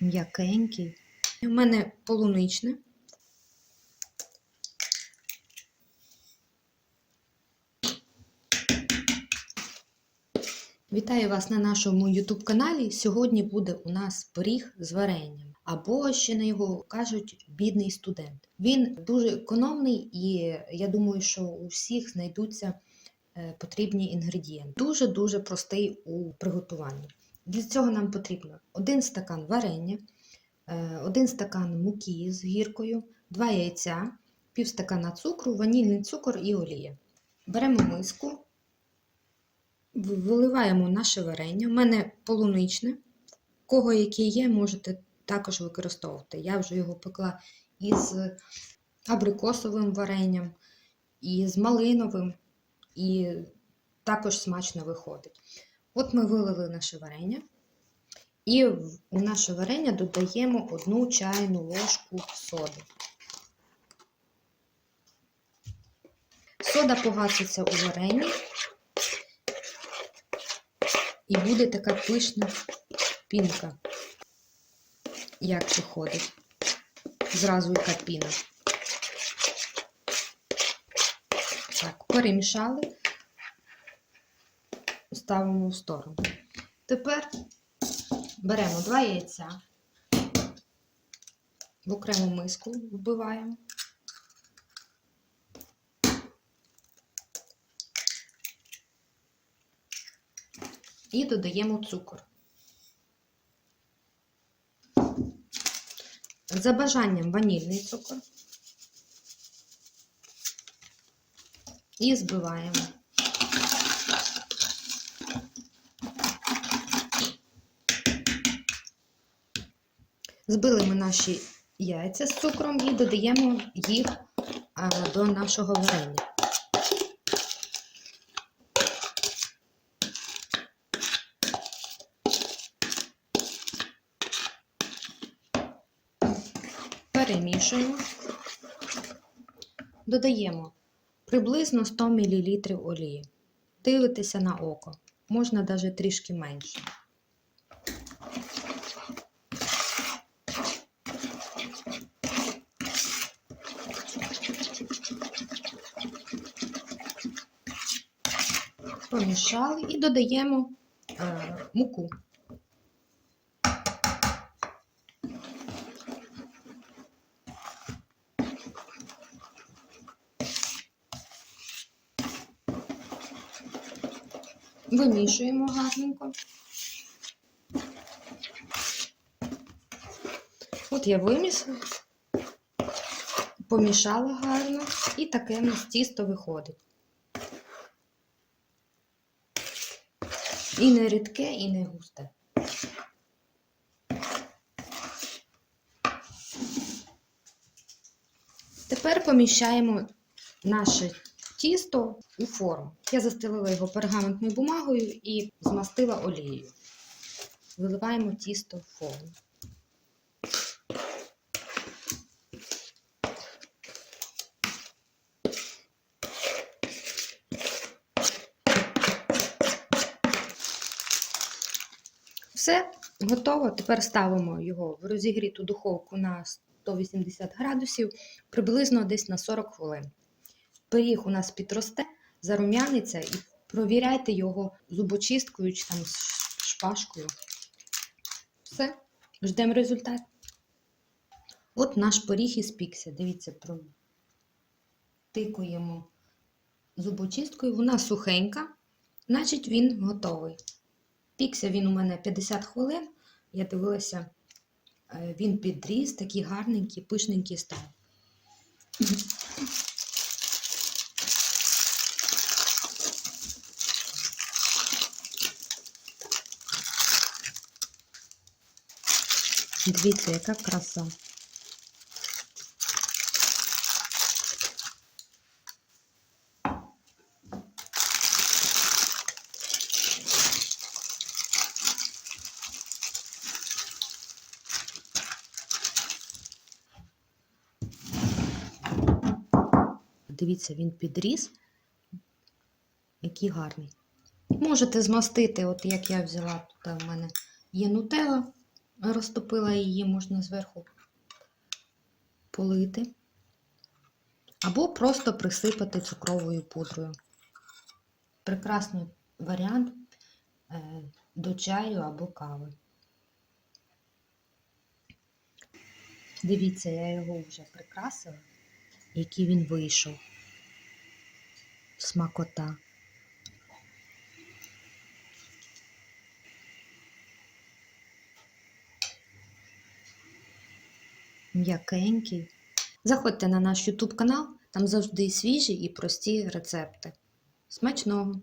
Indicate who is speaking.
Speaker 1: м'якенький. У мене полуничне. Вітаю вас на нашому YouTube каналі. Сьогодні буде у нас пиріг з варенням, або ще на його кажуть бідний студент. Він дуже економний і я думаю, що у всіх знайдуться е, потрібні інгредієнти. Дуже дуже простий у приготуванні. Для цього нам потрібно один стакан варення, е, один стакан муки з гіркою, два яйця, пів стакана цукру, ванільний цукор і олія. Беремо миску. Виливаємо наше варення. У мене полуничне. Кого яке є, можете також використовувати. Я вже його пекла із абрикосовим варенням, і з малиновим, і також смачно виходить. От ми вилили наше варення. І в- наше варення додаємо одну чайну ложку соди. Сода погаситься у варенні. І буде така пишна пінка, як виходить. Зразу яка піна. Так, перемішали, ставимо в сторону. Тепер беремо два яйця, в окрему миску вбиваємо. і додаємо цукор. За бажанням ванільний цукор. І збиваємо. Збили ми наші яйця з цукром і додаємо їх до нашого варення. Перемішуємо. Додаємо приблизно 100 мл олії. Дивитеся на око. Можна навіть трішки менше. Помішали і додаємо е, муку. Вимішуємо гарненько. От я вимісила, помішала гарно, і таке в нас тісто виходить. І не рідке, і не густе. Тепер поміщаємо наше тісто у форму. Я застелила його пергаментною бумагою і змастила олією. Виливаємо тісто в форму. Все, готово. Тепер ставимо його в розігріту духовку на 180 градусів, приблизно десь на 40 хвилин. Пиріг у нас підросте, зарум'яниться і провіряйте його зубочисткою чи там шпажкою. Все, ждемо результат. От наш пиріг і спікся. Дивіться, протикуємо зубочисткою. Вона сухенька, значить він готовий. Пікся він у мене 50 хвилин. Я дивилася, е, він підріс, такий гарненький, пишненький став. Дивіться, яка краса. Дивіться, він підріс. Який гарний. Можете змастити, от як я взяла, тут в мене є нутелла. розтопила її, можна зверху полити. Або просто присипати цукровою пудрою. Прекрасний варіант е, до чаю або кави. Дивіться, я його вже прикрасила, який він вийшов. Смакота. М'якенький. Заходьте на наш YouTube канал, там завжди свіжі і прості рецепти. Смачного!